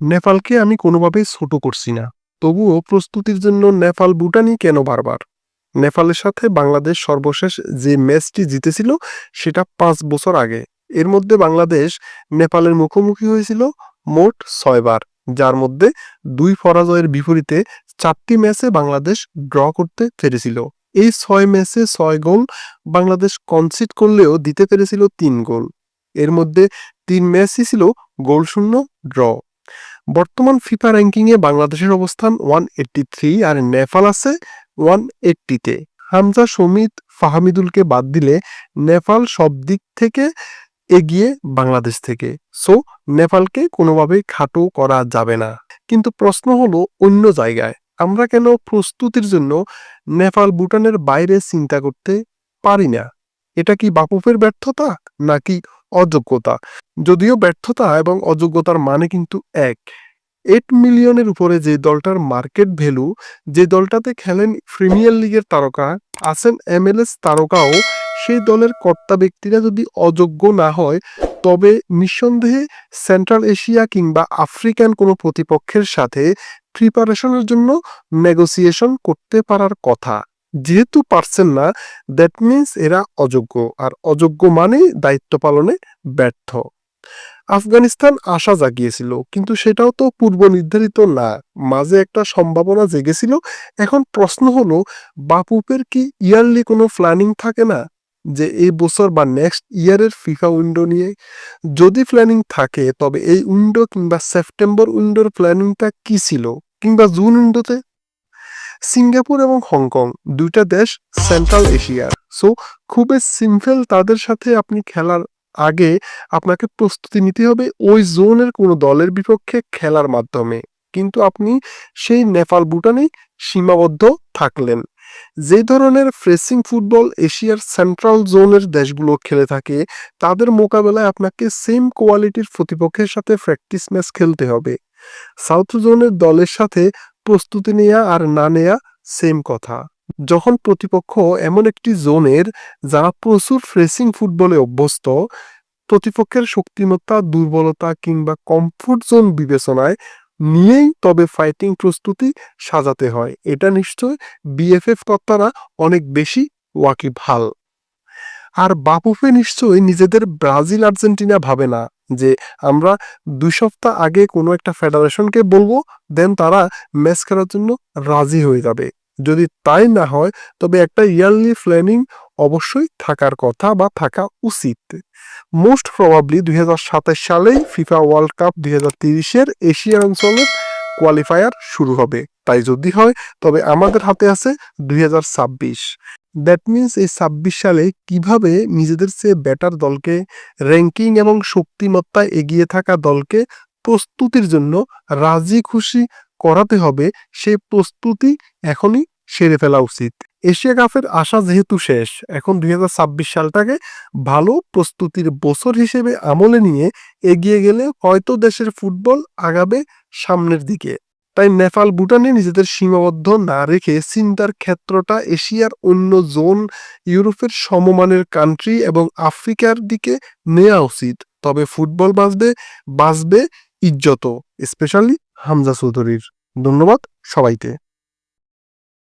নেপালকে আমি কোনোভাবেই ছোট করছি না। তবুও প্রস্তুতির জন্য নেপাল ভুটানই কেন বারবার? নেপালের সাথে বাংলাদেশ সর্বশেষ যে ম্যাচটি জিতেছিল, সেটা পাঁচ বছর আগে। এর মধ্যে বাংলাদেশ নেপালের মুখোমুখি হয়েছিল মোট ছয়বার, যার মধ্যে দুই পরাজয়ের বিপরীতে চারটি ম্যাচে বাংলাদেশ ড্র করতে পেরেছিল। এই ছয় ম্যাচে ছয় গোল বাংলাদেশ কনসিড করলেও দিতে পেরেছিল তিন গোল। এর মধ্যে তিন ম্যাচই ছিল গোলশূন্য ড্র। বর্তমান ফিফা র্যাঙ্কিংয়ে বাংলাদেশের অবস্থান ওয়ান এইট্টি থ্রি আর নেপাল আছে ওয়ান এইট্টিতে হামজা, সমিত, ফাহামিদুলকে বাদ দিলে নেপাল সব দিক থেকে এগিয়ে বাংলাদেশ থেকে। সো, নেপালকে কোনোভাবেই খাটো করা যাবে না। কিন্তু প্রশ্ন হলো অন্য জায়গায়। আমরা কেন প্রস্তুতির জন্য নেপাল ভুটানের বাইরে চিন্তা করতে পারি না? এটা কি বাপুফের ব্যর্থতা নাকি অযোগ্যতা। যদিও ব্যর্থতা এবং অযোগ্যতার মানে কিন্তু এক। এইট মিলিয়নের উপরে যে দলটার মার্কেট ভ্যালু যে দলটাতে খেলেন প্রিমিয়ার লিগের তারকা, আছেন এমএলএস তারকাও, সেই দলের কর্তা ব্যক্তিরা যদি অযোগ্য না হয়, তবে নিঃসন্দেহে সেন্ট্রাল এশিয়া কিংবা আফ্রিকান কোনো প্রতিপক্ষের সাথে প্রিপারেশনের জন্য নেগোসিয়েশন করতে পারার কথা। যেহেতু পারছেন না দ্যাট মিন্স এরা অযোগ্য। আর অযোগ্য মানে দায়িত্ব পালনে ব্যর্থ। আফগানিস্তান আশা জাগিয়েছিল, কিন্তু সেটাও তো পূর্ব নির্ধারিত না। মাঝে একটা সম্ভাবনা জেগেছিল। এখন প্রশ্ন হলো, বাপুপের কি ইয়ারলি কোনো প্ল্যানিং থাকে না? যে এই বছর বা নেক্সট ইয়ারের ফিফা উইন্ডো নিয়ে? যদি প্ল্যানিং থাকে, তবে এই উইন্ডো কিংবা সেপ্টেম্বর উইন্ডোর প্ল্যানিংটা কি ছিল? কিংবা জুন উইন্ডোতে সিঙ্গাপুর এবং হংকং, দুইটা দেশ সেন্ট্রাল এশিয়ার সো খুবই সিম্পল তাদের সাথে আপনি খেলার আগে আপনাকে প্রস্তুতি নিতে হবে ওই জোনের কোনো দলের বিপক্ষে খেলার মাধ্যমে। কিন্তু আপনি সেই নেপাল ভুটানেই সীমাবদ্ধ থাকলেন। যে ধরনের ফ্রেসিং ফুটবল এশিয়ার সেন্ট্রাল জোনের দেশগুলো খেলে থাকে, তাদের মোকাবেলায় আপনাকে সেম কোয়ালিটির প্রতিপক্ষের সাথে প্র্যাকটিস ম্যাচ খেলতে হবে। সাউথ জোনের দলের সাথে প্রস্তুতি নেয়া আর না নেয়া সেম কথা। যখন প্রতিপক্ষ এমন একটি জোনের যারা প্রচুর ফ্রেসিং ফুটবলে অভ্যস্ত, প্রতিপক্ষের শক্তিমত্তা, দুর্বলতা কিংবা কমফোর্ট জোন বিবেচনায় নিয়েই তবে ফাইটিং প্রস্তুতি সাজাতে হয়। এটা নিশ্চয় বিএফএফ কর্তারা অনেক বেশি ওয়াকিবহাল। আর বাপুফে নিশ্চয়ই নিজেদের ব্রাজিল আর্জেন্টিনা ভাবে না। যে আমরা দুই সপ্তাহ আগে কোনো একটা ফেডারেশনকে বলব দেন তারা ম্যাচ খেলার জন্য রাজি হয়ে যাবে। যদি তাই না হয়, তবে একটা ইয়ারলি প্ল্যানিং অবশ্যই থাকার কথা বা থাকা উচিত। মোস্ট প্রবাবলি দুই সালেই ফিফা ওয়ার্ল্ড কাপ দুই হাজার তিরিশের এশিয়া অঞ্চলের কোয়ালিফায়ার শুরু হবে। তাই যদি হয়, তবে আমাদের হাতে আছে দুই হাজার ছাব্বিশ। দ্যাট মিন্স এই ছাব্বিশ সালে কীভাবে নিজেদের চেয়ে ব্যাটার দলকে র্যাঙ্কিং এবং শক্তিমত্তায় এগিয়ে থাকা দলকে প্রস্তুতির জন্য রাজি খুশি করাতে হবে, সেই প্রস্তুতি এখনই সেরে ফেলা উচিত। এশিয়া কাপের আশা যেহেতু শেষ, এখন দুই হাজার ছাব্বিশ সালটাকে ভালো প্রস্তুতির বছর হিসেবে আমলে নিয়ে এগিয়ে গেলে হয়তো দেশের ফুটবল আগাবে সামনের দিকে। তাই নেপাল ভুটানে নিজেদের সীমাবদ্ধ না রেখে চিন্তার ক্ষেত্রটা এশিয়ার অন্য জোন ইউরোপের সমমানের কান্ট্রি এবং আফ্রিকার দিকে নেওয়া উচিত। তবে ফুটবল বাঁচবে বাঁচবে ইজ্জত স্পেশালি হামজা চৌধুরীর। ধন্যবাদ সবাইকে।